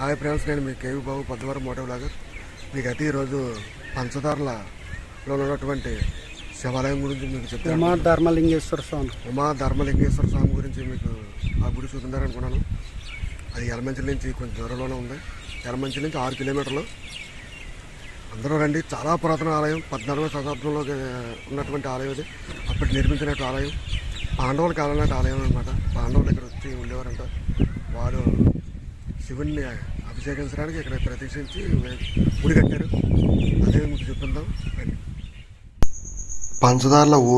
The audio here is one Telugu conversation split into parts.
హాయ్ ఫ్రెండ్స్ నేను మీ K V Babu Padmavaram moto blogger. మీకు అయితే ఈరోజు పంచదార్లలో ఉన్నటువంటి శివాలయం గురించి మీకు చెప్తాను. ఉమా ధర్మలింగేశ్వర స్వామి. ఉమా ధర్మలింగేశ్వర స్వామి గురించి మీకు ఆ గుడి చూపించారనుకున్నాను అది ఎలమంచి నుంచి కొంచెం దూరంలోనే ఉంది. ఎలమంచి నుంచి ఆరు కిలోమీటర్లు. అందరూ రండి. చాలా పురాతన ఆలయం. పద్నాలుగో శతాబ్దంలో ఉన్నటువంటి ఆలయం ఇది. అప్పటి నిర్మించినట్టు ఆలయం. పాండవుల కాలం నాటి ఆలయం అనమాట పాండవులు ఇక్కడ వచ్చి ఉండేవారంట. వారు శివుణ్ణి అభిషేకించడానికి ఇక్కడ ప్రతిష్ఠించి గుడి కట్టారు. అదే మీకు చూపిద్దాం పంచదారుల పంచదార్ల ఊ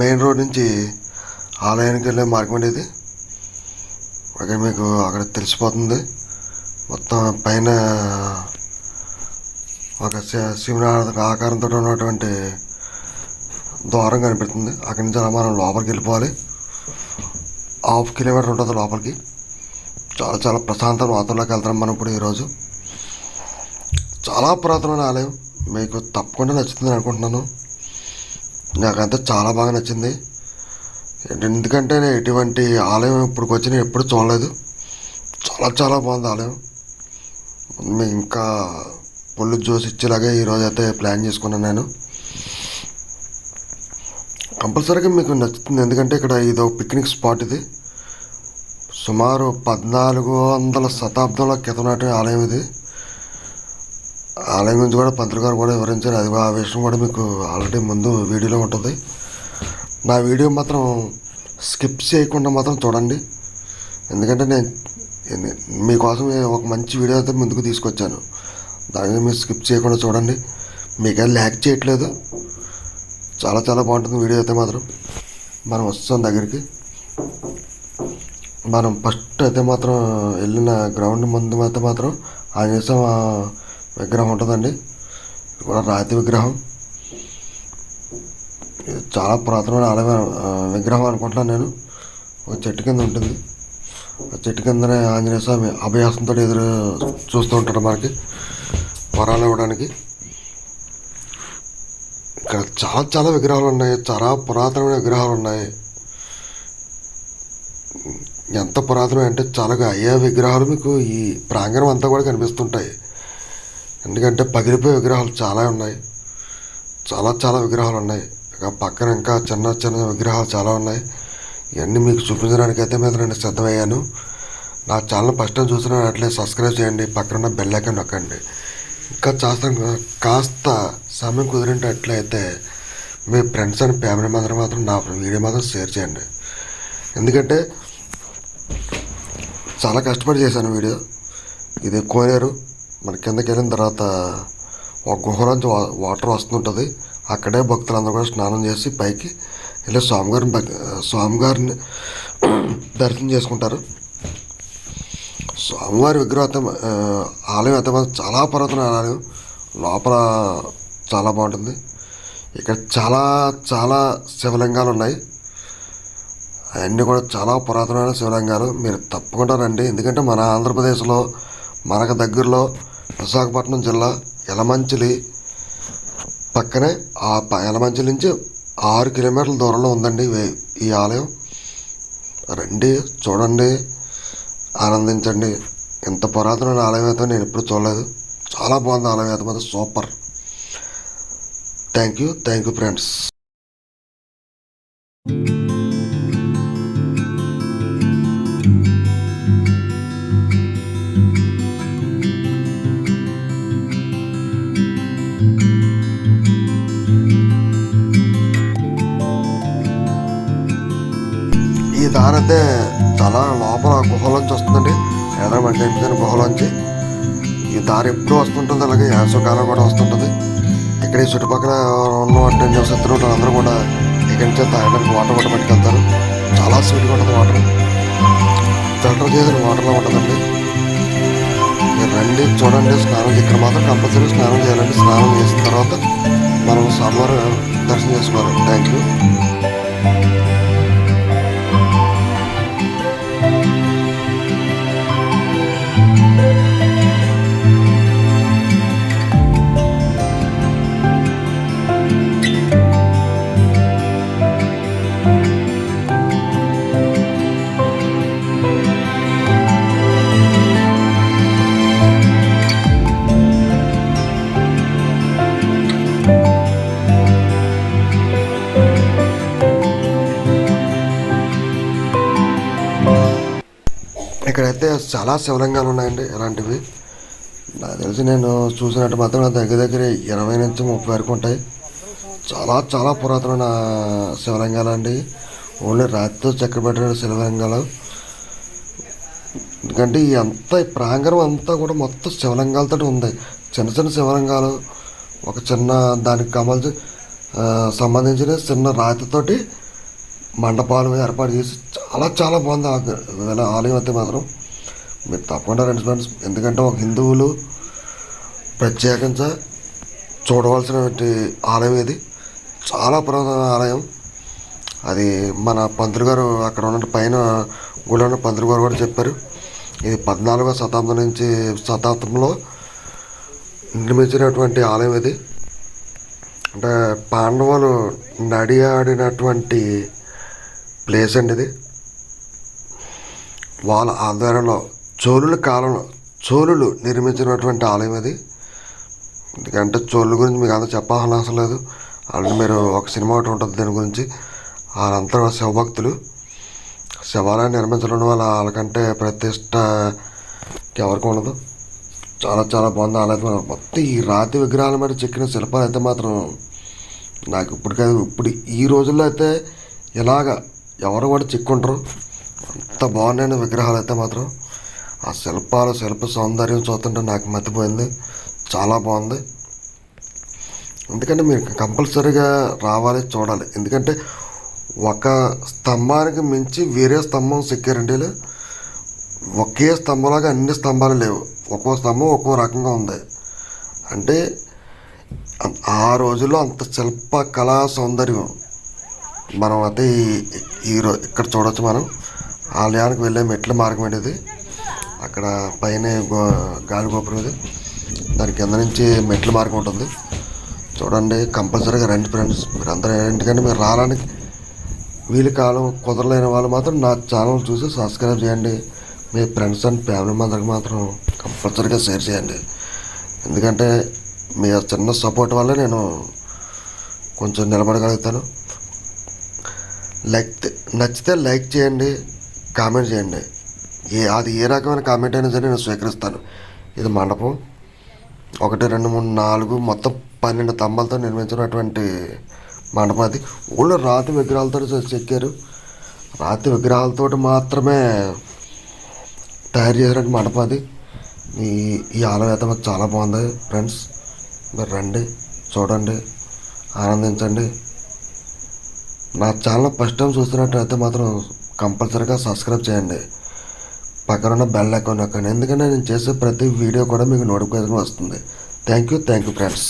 మెయిన్ రోడ్ నుంచి ఆలయానికి వెళ్ళే మార్గం అండి ఇది. అక్కడ మీకు అక్కడ తెలిసిపోతుంది. మొత్తం పైన ఒక శివుని ఆకారంతో ఉన్నటువంటి ద్వారం కనిపిస్తుంది. అక్కడి నుంచి అలా మనం లోపలికి వెళ్ళిపోవాలి. హాఫ్ కిలోమీటర్ ఉంటుంది లోపలికి. చాలా చాలా ప్రశాంత వాతావరణంలోకి వెళ్తున్నాం మనం ఇప్పుడు ఈరోజు. చాలా పురాతనమైన ఆలయం. మీకు తప్పకుండా నచ్చుతుంది అనుకుంటున్నాను. నాకంతా చాలా బాగా నచ్చింది. ఎందుకంటే నేను ఇటువంటి ఆలయం ఇప్పటికి వచ్చి నేను ఎప్పుడు చూడలేదు. చాలా చాలా బాగుంది ఆలయం. మేము ఇంకా పొల్లు జ్యూస్ ఇచ్చేలాగే ఈరోజు అయితే ప్లాన్ చేసుకున్నాను నేను. కంపల్సరీగా మీకు నచ్చుతుంది. ఎందుకంటే ఇక్కడ ఇది ఒక పిక్నిక్ స్పాట్ ఇది. సుమారు పద్నాలుగు వందల శతాబ్దంలో క్రితం నాటి ఆలయం ఇది. ఆలయం గురించి కూడా పంతులు గారు కూడా వివరించారు. అది ఆ విషయం కూడా మీకు ఆల్రెడీ ముందు వీడియోలో ఉంటుంది. నా వీడియో మాత్రం స్కిప్ చేయకుండా మాత్రం చూడండి. ఎందుకంటే నేను మీకోసం ఒక మంచి వీడియో అయితే ముందుకు తీసుకొచ్చాను. దాని మీరు స్కిప్ చేయకుండా చూడండి. మీకేం ల్యాక్ చేయట్లేదు. చాలా చాలా బాగుంటుంది వీడియో అయితే మాత్రం. మనం వస్తాం దగ్గరికి. మనం ఫస్ట్ అయితే మాత్రం వెళ్ళిన గ్రౌండ్ ముందు అయితే మాత్రం ఆంజనేయ స్వామి విగ్రహం ఉంటుందండి. కూడా రాతి విగ్రహం. ఇది చాలా పురాతనమైన ఆలయ విగ్రహం అనుకుంటున్నాను నేను. ఒక చెట్టు కింద ఉంటుంది. ఆ చెట్టు కిందనే ఆంజనేయ స్వామి అభయాసంతో ఎదురు చూస్తూ ఉంటాడు మనకి. వరాలు ఇవ్వడానికి. ఇక్కడ చాలా చాలా విగ్రహాలు ఉన్నాయి. చాలా పురాతనమైన విగ్రహాలు ఉన్నాయి. ఎంత పురాతనం అంటే చాలా అయ్యే విగ్రహాలు మీకు ఈ ప్రాంగణం అంతా కూడా కనిపిస్తుంటాయి. ఎందుకంటే పగిలిపోయే విగ్రహాలు చాలా ఉన్నాయి. చాలా చాలా విగ్రహాలు ఉన్నాయి. ఇక పక్కన ఇంకా చిన్న చిన్న విగ్రహాలు చాలా ఉన్నాయి. ఇవన్నీ మీకు చూపించడానికి అయితే మీద నేను సిద్ధమయ్యాను. నా ఛానల్ ఫస్ట్ టైం చూసిన అట్లే సబ్స్క్రైబ్ చేయండి. పక్కన ఉన్న బెల్ ఐకాన్ నొక్కండి. ఇంకా కాస్త కాస్త సమయం కుదిరినట్లయితే మీ ఫ్రెండ్స్ అండ్ ఫ్యామిలీ మాత్రం మాత్రం నా వీడియో మాత్రం షేర్ చేయండి. ఎందుకంటే చాలా కష్టపడి చేశాను వీడియో. ఇది కోనేరు మన కిందకి వెళ్ళిన తర్వాత ఒక గుహలోంచి వా వాటర్ వస్తుంటుంది. అక్కడే భక్తులందరూ కూడా స్నానం చేసి పైకి వెళ్ళి స్వామిగారిని భక్ స్వామివారిని దర్శనం చేసుకుంటారు. స్వామివారి విగ్రహం అయితే ఆలయం అయితే మాత్రం చాలా పురాతన ఆలయం. లోపల చాలా బాగుంటుంది. ఇక్కడ చాలా చాలా శివలింగాలు ఉన్నాయి. అవన్నీ కూడా చాలా పురాతనమైన శివలింగాలు. మీరు తప్పకుండా రండి. ఎందుకంటే మన ఆంధ్రప్రదేశ్లో మనకు దగ్గరలో విశాఖపట్నం జిల్లా ఎలమంచిలి పక్కనే ఆ ఎలమంచిలి నుంచి ఆరు కిలోమీటర్ల దూరంలో ఉందండి వే- ఈ ఆలయం. రండి చూడండి ఆనందించండి. ఇంత పురాతనమైన ఆలయం అయితే నేను ఎప్పుడు చూడలేదు. చాలా బాగుంది ఆలయం అయితే మాత్రం. Super. Thank you thank you friends. దారి అయితే చాలా లోపల గుహలోంచి వస్తుందండి. హైదరాబాద్ టైమ్స్ కనిపించిన గుహలోంచి. ఈ దారి ఎప్పుడు వస్తుంటుంది అలాగే యాసకాలం కూడా వస్తుంటుంది. ఇక్కడ ఈ చుట్టుపక్కల ఉన్నటువంటి నివసిస్తున్న అందరూ కూడా ఇక్కడి నుంచి తాగడానికి వాటర్ కూడా పట్టుకెళ్తారు. చాలా స్వీట్గా ఉంటుంది వాటర్. ఫిల్టర్ చేసిన వాటర్లో ఉంటుందండి. మీరు రండి చూడండి స్నానం ఇక్కడ మాత్రం కంపల్సరీ స్నానం చేయాలండి. స్నానం చేసిన తర్వాత మనం సమ్మర్ దర్శనం చేసుకోవాలి. Thank you. చాలా శివలింగాలు ఉన్నాయండి ఇలాంటివి నాకు తెలిసి నేను చూసినట్టు మాత్రం నా దగ్గర దగ్గర ఇరవై నుంచి ముప్పై వరకు ఉంటాయి. చాలా చాలా పురాతన శివలింగాలు అండి ఓన్లీ రాతితో చెక్కబెట్టిన శివలింగాలు. ఎందుకంటే ఈ ఈ ప్రాంగణం అంతా కూడా మొత్తం శివలింగాలతో ఉంది. చిన్న చిన్న శివలింగాలు ఒక చిన్న దానికి కమల్చి సంబంధించిన చిన్న రాతితోటి మండపాలు ఏర్పాటు చేసి చాలా చాలా బాగుంది. ఆ ఆలయం అయితే మాత్రం. మీరు తప్పకుండా రండి ఫ్రెండ్స్. ఎందుకంటే ఒక హిందువులు ప్రత్యేకంగా చూడవలసినటువంటి ఆలయం ఇది. చాలా పురాతన ఆలయం. అది మన పంతులు గారు అక్కడ ఉన్న పైన గుడిలో ఉన్న పంతులు గారు కూడా చెప్పారు. ఇది పద్నాలుగో శతాబ్దం నుంచి శతాబ్దంలో నిర్మించినటువంటి ఆలయం ఇది. అంటే పాండవులు నడియాడినటువంటి ప్లేస్ అండి ఇది. వాళ్ళ ఆధ్వర్యంలో చోళుల కాలంలో చోళులు నిర్మించినటువంటి ఆలయం అది. ఎందుకంటే చోళుల గురించి మీకు అంతా చెప్పాల్సిన అవసరం లేదు. ఆల్రెడీ మీరు ఒక సినిమా ఒకటి ఉంటుంది దీని గురించి. వాళ్ళంతా శివభక్తులు. శివాలయం నిర్మించడం వల్ల వాళ్ళకంటే ప్రతిష్ట ఎవరికి ఉండదు. చాలా చాలా బాగుంది ఆలయం. మొత్తం ఈ రాతి విగ్రహాల మీద చెక్కిన శిల్పాలు అయితే మాత్రం నాకు ఇప్పుడు కాదు ఇప్పుడు ఈ రోజుల్లో అయితే ఇలాగ ఎవరు కూడా చిక్కుంటారు. అంత బాగున్నాయి విగ్రహాలు అయితే మాత్రం. ఆ శిల్పాలు శిల్ప సౌందర్యం చూస్తుంటే నాకు మతిపోయింది చాలా బాగుంది. ఎందుకంటే మీరు కంపల్సరీగా రావాలి చూడాలి. ఎందుకంటే ఒక స్తంభానికి మించి వేరే స్తంభం సెక్యూరిటీలు ఒకే స్తంభంలాగా అన్ని స్తంభాలు లేవు. ఒక్కో స్తంభం ఒక్కో రకంగా ఉంది. అంటే ఆ రోజుల్లో అంత శిల్ప కళా సౌందర్యం మనం అయితే ఈ- ఈ ఇక్కడ చూడవచ్చు మనం. ఆలయానికి వెళ్ళే మెట్ల మార్గం అనేది అక్కడ పైన గో గాలి గోపురం ఇది. దాని కింద నుంచి మెట్ల మార్గం ఉంటుంది. చూడండి కంపల్సరీగా రండి ఫ్రెండ్స్. మీరు అందరూ ఎందుకంటే మీరు రావడానికి వీలు కాలం కుదరలేని వాళ్ళు మాత్రం నా ఛానల్ చూసి సబ్స్క్రైబ్ చేయండి. మీ ఫ్రెండ్స్ అండ్ ఫ్యామిలీ మెంబర్కి మాత్రం కంపల్సరీగా షేర్ చేయండి. ఎందుకంటే మీ చిన్న సపోర్ట్ వల్ల నేను కొంచెం నిలబడగలుగుతాను. లైక్ నచ్చితే లైక్ చేయండి కామెంట్ చేయండి. ఏ అది ఏ రకమైన కామెంట్ అయినా సరే నేను స్వీకరిస్తాను. ఇది మండపం. ఒకటి రెండు మూడు నాలుగు మొత్తం పన్నెండు తమ్మలతో నిర్మించినటువంటి మండపం అది. ఊళ్ళో రాతి విగ్రహాలతో చెక్కారు. రాతి విగ్రహాలతో మాత్రమే తయారు చేసినట్టు మండపం అది. ఈ ఈ ఆలయం అయితే మాకు చాలా బాగుంది. ఫ్రెండ్స్ మీరు రండి చూడండి ఆనందించండి. నా ఛానల్ ఫస్ట్ టైం చూస్తున్నట్టయితే మాత్రం కంపల్సరీగా సబ్స్క్రైబ్ చేయండి. పక్కన ఉన్న బెల్ అకౌంట్ అక్కడ ఎందుకంటే నేను చేసే ప్రతి వీడియో కూడా మీకు నోటిఫికేషన్ వస్తుంది. Thank you thank you friends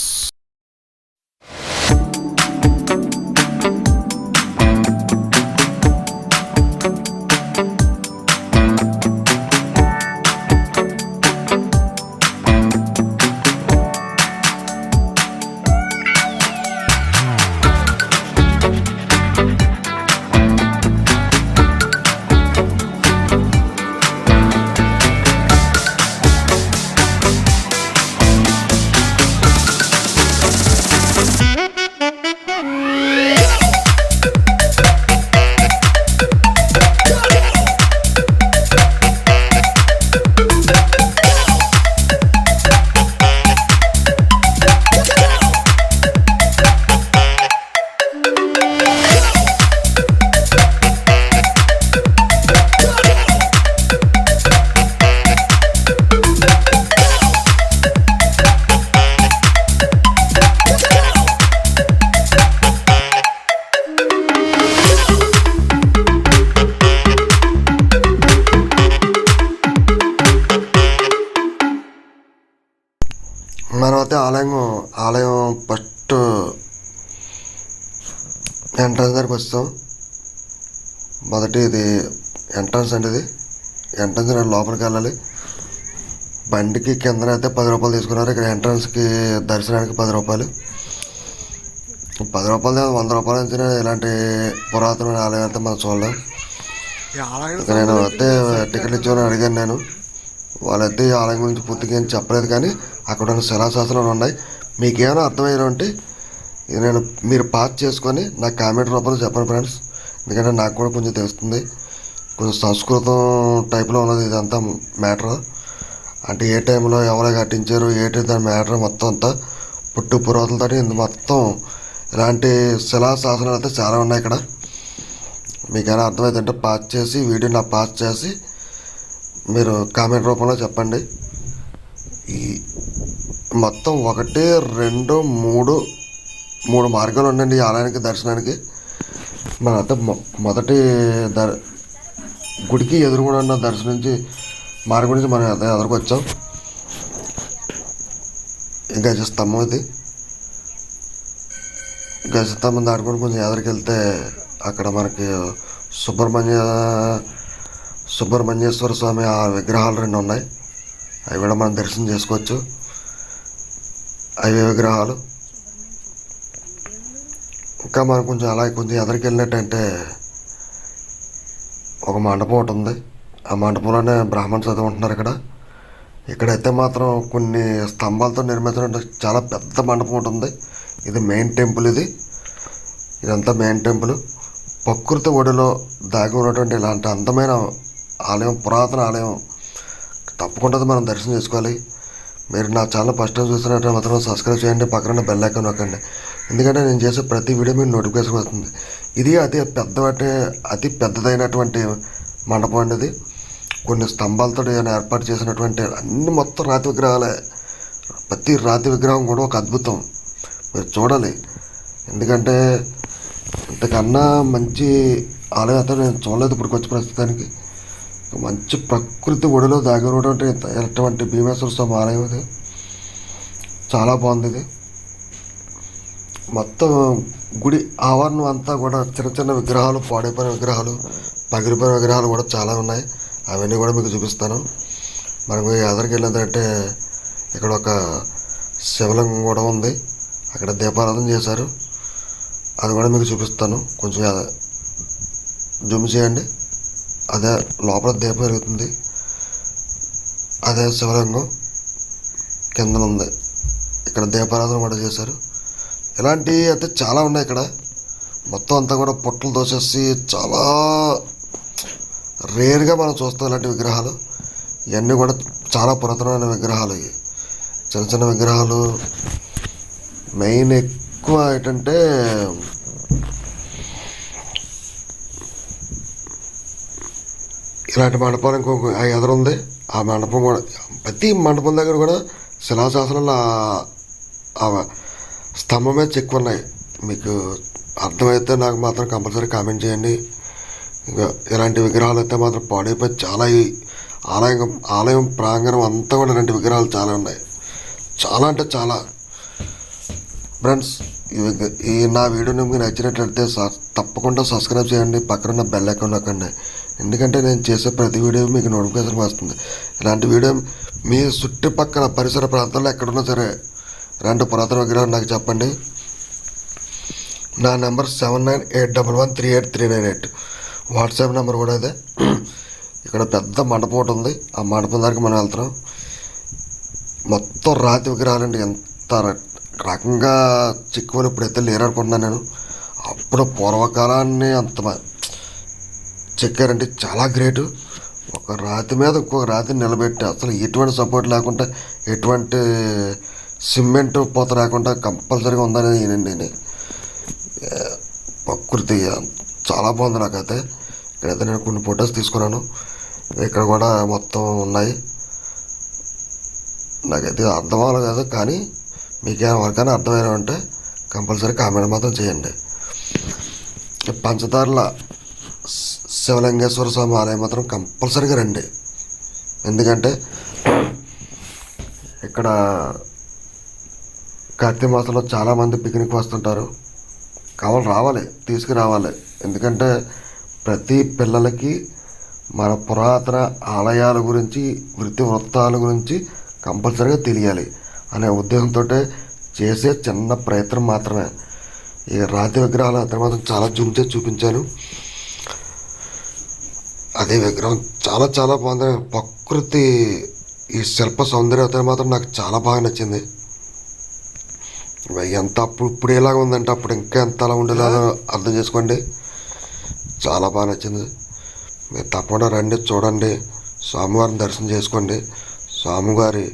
బండికి కిందన అయితే పది రూపాయలు తీసుకున్నారు. ఇక్కడ ఎంట్రన్స్కి దర్శనానికి పది రూపాయలు. పది రూపాయలు కాదు, వంద రూపాయలు నుంచి ఇలాంటి పురాతనమైన ఆలయం అయితే మనం చూడలేం. ఇక నేను అయితే టికెట్ ఇచ్చామని అడిగాను నేను. వాళ్ళైతే ఈ ఆలయం గురించి పూర్తిగా ఏం చెప్పలేదు కానీ అక్కడ ఉన్న శిలాశాసనాలు ఉన్నాయి. మీకు ఏమైనా అర్థమయ్యారు అంటే ఇది నేను మీరు పాస్ చేసుకొని నా కామెంట్ రూపంలో చెప్పండి ఫ్రెండ్స్ ఎందుకంటే నాకు కూడా కొంచెం తెలుస్తుంది. కొంచెం సంస్కృతం టైప్లో ఉన్నది ఇదంతా మ్యాటర్ అంటే ఏ టైంలో ఎవరు కట్టించారు ఏంటి దాని మ్యాటర్ మొత్తం అంతా పుట్టు పురోతలతో ఇందు మొత్తం ఇలాంటి శిలా శాసనాలు అయితే చాలా ఉన్నాయి ఇక్కడ. మీకు ఏమైనా అర్థమైందంటే పాస్ చేసి వీడియో నా పాస్ చేసి మీరు కామెంట్ రూపంలో చెప్పండి. ఈ మొత్తం ఒకటి రెండు మూడు మూడు మార్గాలు ఉండండి ఈ ఆలయానికి దర్శనానికి. మన మొ- మొదటి దర్ గుడికి ఎదురుగుండా దర్శనం నుంచి మార్గం నుంచి మనం ఎద- ఎదురుకు వచ్చాం ఇంకా స్తంభం ఇది. గజ స్తంభం దాటుకొని కొంచెం ఎదురుకి వెళ్తే అక్కడ మనకి సుబ్రహ్మణ్య సుబ్రహ్మణ్యేశ్వర స్వామి ఆ విగ్రహాలు రెండు ఉన్నాయి. అవి కూడా మనం దర్శనం చేసుకోవచ్చు. అవి విగ్రహాలు. ఇంకా మనం కొంచెం అలా కొంచెం ఎదరికి వెళ్ళినట్టంటే ఒక మండపం ఒకటి ఉంది. ఆ మండపంలోనే బ్రాహ్మణ చదువుకుంటున్నారు ఇక్కడ. ఇక్కడైతే మాత్రం కొన్ని స్తంభాలతో నిర్మించిన చాలా పెద్ద మండపం ఉంటుంది ఇది మెయిన్ టెంపుల్ ఇది. ఇదంతా మెయిన్ టెంపుల్. ప్రకృతి ఒడిలో దాగి ఉన్నటువంటి ఇలాంటి అందమైన ఆలయం పురాతన ఆలయం తప్పకుండా మనం దర్శనం చేసుకోవాలి. మీరు నా ఛానల్ ఫస్ట్ టైం చూస్తున్నట్టు మాత్రం సబ్స్క్రైబ్ చేయండి పక్కన బెల్ ఐకాన్ నొక్కండి. ఎందుకంటే నేను చేసే ప్రతి వీడియో మీకు నోటిఫికేషన్ వస్తుంది. ఇది అతి పెద్ద అతి పెద్దదైనటువంటి మండపం అండి ఇది. కొన్ని స్తంభాలతో ఆయన ఏర్పాటు చేసినటువంటి అన్ని మొత్తం రాతి విగ్రహాలే. ప్రతి రాతి విగ్రహం కూడా ఒక అద్భుతం. మీరు చూడాలి. ఎందుకంటే ఇంతకన్నా మంచి ఆలయం అయితే నేను చూడలేదు ఇప్పుడు వచ్చి ప్రస్తుతానికి. మంచి ప్రకృతి ఒడిలో దాగినటువంటి ఎటువంటి భీమేశ్వర స్వామి ఆలయం ఇది. చాలా బాగుంది ఇది. మొత్తం గుడి ఆవరణం అంతా కూడా చిన్న చిన్న విగ్రహాలు పాడైపోయిన విగ్రహాలు పగిలిపోయిన విగ్రహాలు కూడా చాలా ఉన్నాయి. అవన్నీ కూడా మీకు చూపిస్తాను. మనకు ఎదరికి వెళ్ళిందంటే ఇక్కడ ఒక శివలింగం కూడా ఉంది. అక్కడ దీపారాధన చేశారు. అది కూడా మీకు చూపిస్తాను. కొంచెం జుమ్ జూమ్ చేయండి. అదే లోపల దీపం పెరుగుతుంది అదే శివలింగం కింద ఉంది. ఇక్కడ దీపారాధన కూడా చేశారు. ఇలాంటివి అయితే చాలా ఉన్నాయి ఇక్కడ. మొత్తం అంతా కూడా పొట్టలు దోసేసి చాలా రేర్గా మనం చూస్తాం ఇలాంటి విగ్రహాలు ఇవన్నీ కూడా చాలా పురాతనమైన విగ్రహాలు ఇవి. చిన్న చిన్న విగ్రహాలు. మెయిన్ ఎక్కువ ఏంటంటే ఇలాంటి మండపాలు ఇంకొక ఆ ఎదురుంది ఆ మండపం కూడా ప్రతి మండపం దగ్గర కూడా శిలాశాసనాలు స్తంభమే చెక్కు ఉన్నాయి మీకు అర్థమైతే నాకు మాత్రం కంపల్సరీ కామెంట్ చేయండి. ఇంకా ఇలాంటి విగ్రహాలు అయితే మాత్రం పాడైపోయి చాలా ఆలయం ఆలయం ప్రాంగణం అంతా కూడా ఇలాంటి విగ్రహాలు చాలా ఉన్నాయి. చాలా అంటే చాలా. ఫ్రెండ్స్ ఈ ఈ నా వీడియో మీకు నచ్చినట్లయితే తప్పకుండా సబ్స్క్రైబ్ చేయండి. పక్కన బెల్ ఐకాన్ నొక్కండి. ఎందుకంటే నేను చేసే ప్రతి వీడియో మీకు నోటిఫికేషన్ వస్తుంది. ఇలాంటి వీడియో మీ చుట్టుపక్కల పరిసర ప్రాంతాల్లో ఎక్కడున్నా సరే రెండు పురాతన విగ్రహాలు నాకు చెప్పండి. నా number seven nine eight double one three eight three nine eight WhatsApp number కూడా అదే. ఇక్కడ పెద్ద మండపం ఒకటి ఉంది. ఆ మండపం దగ్గరికి మనం వెళ్తున్నాం. మొత్తం రాతి విగ్రహాలండి ఎంత రకంగా చిక్కువలు ఇప్పుడైతే లేరనుకుంటున్నాను నేను. అప్పుడు పూర్వకాలాన్ని అంత మ- చెక్కారంటే చాలా గ్రేటు. ఒక రాతి మీద ఇంకొక రాతిని నిలబెట్టి అసలు ఎటువంటి సపోర్ట్ లేకుండా ఎటువంటి సిమెంట్ పోత లేకుండా కంపల్సరీగా ఉందనేది నేను ప్రకృతి చాలా బాగుంది నాకైతే. ఇక్కడైతే నేను కొన్ని ఫొటోస్ తీసుకున్నాను. ఇక్కడ కూడా మొత్తం ఉన్నాయి. నాకైతే అర్థం అవ్వలేదు కదా కానీ మీకు ఎవరికైనా అర్థమైన ఉంటే కంపల్సరీ కామెంట్ మాత్రం చేయండి. పంచదారుల శివలింగేశ్వర స్వామి ఆలయం మాత్రం కంపల్సరీగా రండి. ఎందుకంటే ఇక్కడ కార్తీక మాసంలో చాలామంది పిక్నిక్ వస్తుంటారు. కావాలి రావాలి తీసుకురావాలి. ఎందుకంటే ప్రతి పిల్లలకి మన పురాతన ఆలయాల గురించి వృత్తి వృత్తాల గురించి కంపల్సరీగా తెలియాలి అనే ఉద్దేశంతో చేసే చిన్న ప్రయత్నం మాత్రమే. ఈ రాతి విగ్రహాలు మాత్రం చాలా చేసి చూపించాను. అదే విగ్రహం చాలా చాలా బాగుంది. ప్రకృతి ఈ శిల్ప సౌందర్యత మాత్రం నాకు చాలా బాగా నచ్చింది. ఎంత అప్పుడు ఇప్పుడు ఎలాగ ఉందంటే అప్పుడు ఇంకా ఎంత అలా ఉండేదో అర్థం చేసుకోండి. చాలా బాగా నచ్చింది. మీరు తప్పకుండా రండి చూడండి. స్వామివారిని దర్శనం చేసుకోండి. స్వామివారి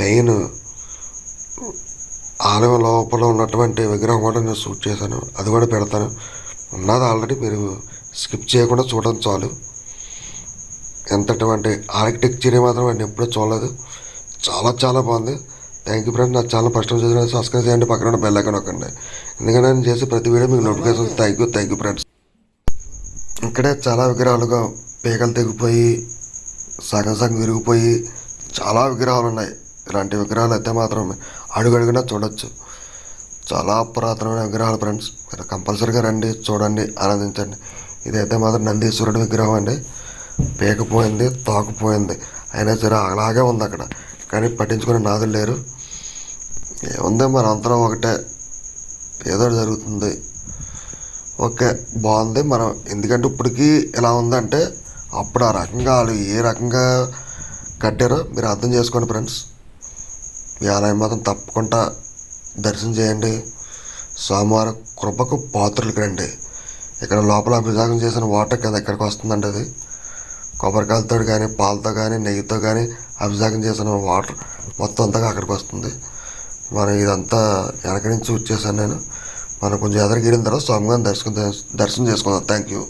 మెయిన్ ఆలయం లోపల ఉన్నటువంటి విగ్రహం కూడా నేను షూట్ చేశాను. అది కూడా పెడతాను. ఉన్నది ఆల్రెడీ మీరు స్కిప్ చేయకుండా చూడడం చాలు. ఎంతటువంటి ఆర్కిటెక్చర్ మాత్రం నేను ఎప్పుడూ చూడలేదు. చాలా చాలా బాగుంది. Thank you friends. నా ఛానల్ ఫస్ట్ టైం చూసిన సబ్స్క్రైబ్ చేయండి. పక్కన ఉన్న బెల్ ఐకాన్ నొక్కండి. ఎందుకంటే నేను చేసే ప్రతి వీడియో మీకు notification thank you thank you friends. ఇక్కడే చాలా విగ్రహాలుగా పీకలు తెగిపోయి సగం సగం విరిగిపోయి చాలా విగ్రహాలు ఉన్నాయి ఇలాంటి విగ్రహాలు అయితే మాత్రం అడుగడుగునా చూడొచ్చు. చాలా పురాతనమైన విగ్రహాలు ఫ్రెండ్స్. మీరు కంపల్సరీగా రండి చూడండి ఆనందించండి. ఇదైతే మాత్రం నందీశ్వరుడు విగ్రహం అండి. పీకపోయింది తాకుపోయింది. అయినా సరే అలాగే ఉంది అక్కడ. కానీ పట్టించుకునే నాదులు లేరు. ఏముంది మన అంతరం ఒకటే ఏదో జరుగుతుంది. ఓకే బాగుంది. మనం ఎందుకంటే ఇప్పటికీ ఎలా ఉందంటే అప్పుడు ఆ రకంగా వాళ్ళు ఏ రకంగా కట్టారో మీరు అర్థం చేసుకోండి ఫ్రెండ్స్. ఈ ఆలయం మాత్రం తప్పకుండా దర్శనం చేయండి. సోమవారం కృపకు పాత్రలకు రండి ఇక్కడ లోపల అభిషేకం చేసిన వాటర్ కింద ఎక్కడికి వస్తుందండి అది? కొబ్బరికాయలతో కానీ పాలతో కానీ నెయ్యితో కానీ అభిషేకం చేసిన వాటర్ మొత్తం అంతగా అక్కడికి వస్తుంది. మనం ఇదంతా వెనక నుంచి వచ్చేసాను నేను. మనం కొంచెం ఎదరిగిరిన తర్వాత స్వామిగారిని దర్శనం దర్శనం చేసుకుందాం. థ్యాంక్ యూ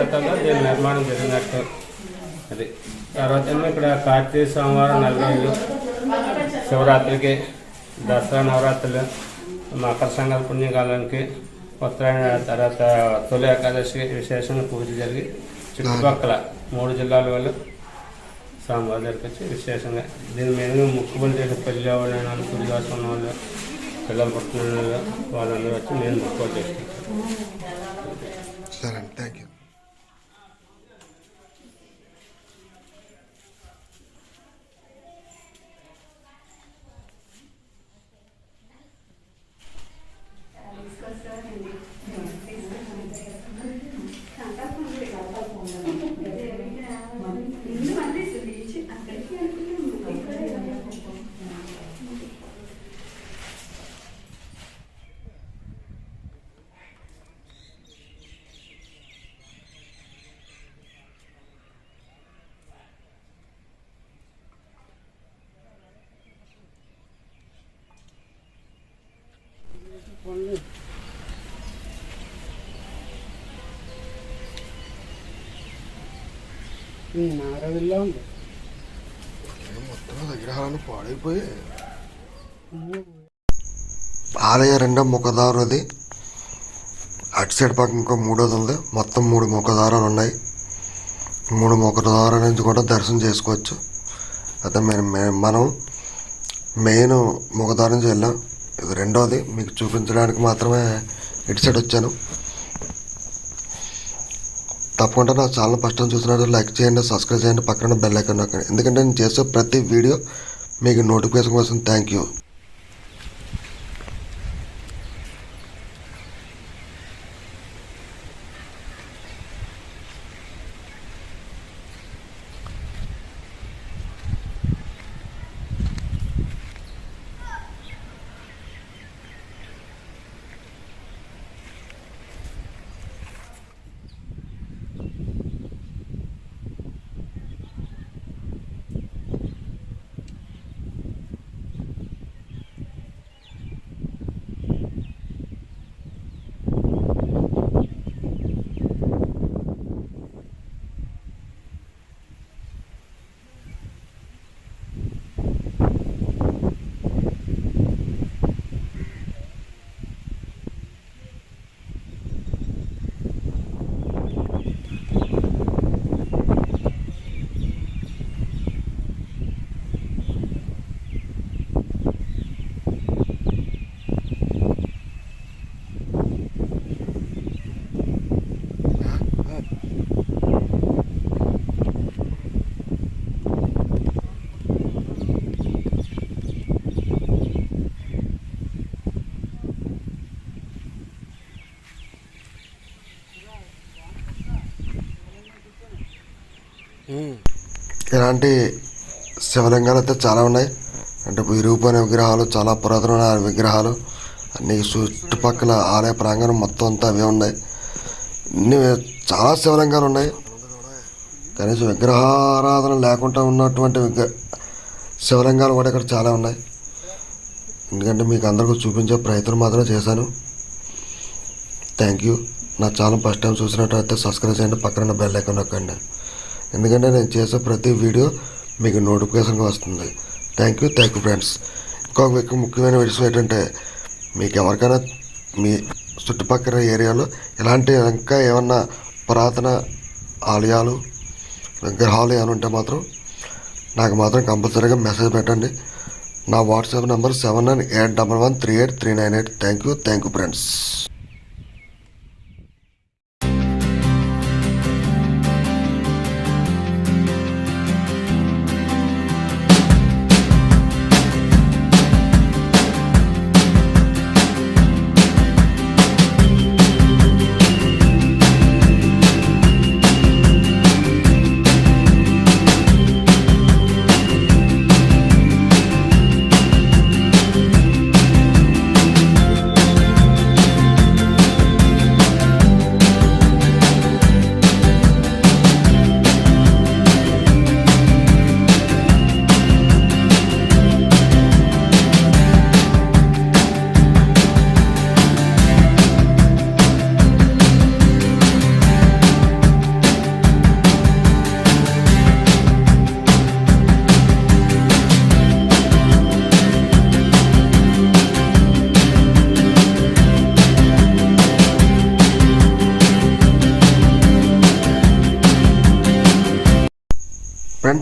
శతంలో దీని నిర్మాణం జరిగినట్టు. అది. తర్వాత ఏమో ఇక్కడ కార్తీక సోమవారం నలభై రోజులు శివరాత్రికి దసరా నవరాత్రులు మకర సంఘాల పుణ్యకాలానికి ఉత్తరాయణ తర్వాత తొలి ఏకాదశి విశేషంగా పూజ జరిగి చుట్టుపక్కల మూడు జిల్లాల వాళ్ళు స్వామివారి జరిపించి వచ్చి విశేషంగా దీని మీద ముక్కుబడి చేసిన పెళ్ళి వాళ్ళు పులి కోసం ఉన్న వాళ్ళు పిల్లలు పుట్టిన వాళ్ళు వాళ్ళందరూ వచ్చి నేను ముక్కుబడి చేసుకుంటాను సరే థ్యాంక్ యూ నారదుల్లో ఉంది. మొత్తం విగ్రహాలను పాడైపోయి. ఆలయ రెండో ముఖదారు అది. అటు సైడ్ పక్క ఇంకో మూడోది ఉంది. మొత్తం మూడు ముఖదారాలు ఉన్నాయి. మూడు ముఖదారాల నుంచి కూడా దర్శనం చేసుకోవచ్చు. అయితే మేము మే- మనం మెయిన్ ముఖదారం నుంచి వెళ్ళాం. ఇది రెండోది. మీకు చూపించడానికి మాత్రమే ఇటు సైడ్ వచ్చాను. తప్పకుండా నా ఛానల్ ఫస్ట్ టైం చూసినట్టు లైక్ చేయండి సబ్స్క్రైబ్ చేయండి పక్కన బెల్ ఐకాన్ నొక్కండి. ఎందుకంటే నేను చేసే ప్రతి వీడియో మీకు నోటిఫికేషన్ కోసం. థ్యాంక్ యూ ఇలాంటి శివలింగాలు అయితే చాలా ఉన్నాయి. అంటే విరిగిపోయిన విగ్రహాలు చాలా పురాతనమైన విగ్రహాలు అన్ని చుట్టుపక్కల ఆలయ ప్రాంగణం మొత్తం అంతా అవే ఉన్నాయి. ఇన్ని చాలా శివలింగాలు ఉన్నాయి. కనీసం విగ్రహారాధన లేకుండా ఉన్నటువంటి విగ్ర శివలింగాలు కూడా ఇక్కడ చాలా ఉన్నాయి. ఎందుకంటే మీకు అందరికీ చూపించే ప్రయత్నం మాత్రం చేశాను. థ్యాంక్ యూ నా ఛానల్ ఫస్ట్ టైం చూసినట్టయితే సబ్స్క్రైబ్ చేయండి. పక్కన బెల్ ఐకాన్ నొక్కండి. ఎందుకంటే నేను చేసే ప్రతి వీడియో మీకు నోటిఫికేషన్గా వస్తుంది. Thank you thank you friends ఇంకొక వ్యక్తి ముఖ్యమైన విషయం ఏంటంటే మీకు ఎవరికైనా మీ చుట్టుపక్కల ఏరియాలో ఇలాంటి ఇంకా ఏమన్నా పురాతన ఆలయాలు విగ్రహాలు ఏమైనా ఉంటే మాత్రం నాకు మాత్రం కంపల్సరీగా మెసేజ్ పెట్టండి. నా WhatsApp number seven nine eight double one three eight three nine eight thank you thank you friends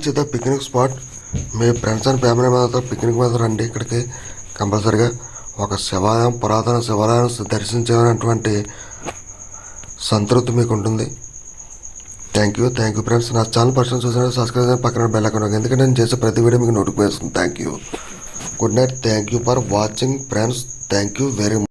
friends picnic spot me friends and family మెంబర్తో పిక్నిక్ మీద రండి ఇక్కడికి. కంపల్సరిగా ఒక శివాలయం పురాతన శివాలయం దర్శించేటువంటి సంతృప్తి మీకు ఉంటుంది thank you thank you friends నా ఛానల్ పర్సన్ చూసిన సబ్స్క్రైబ్ పక్కన బెల్ ఎందుకంటే నేను చేసే ప్రతి వీడియో మీకు notification thank you good night thank you for watching friends thank you very much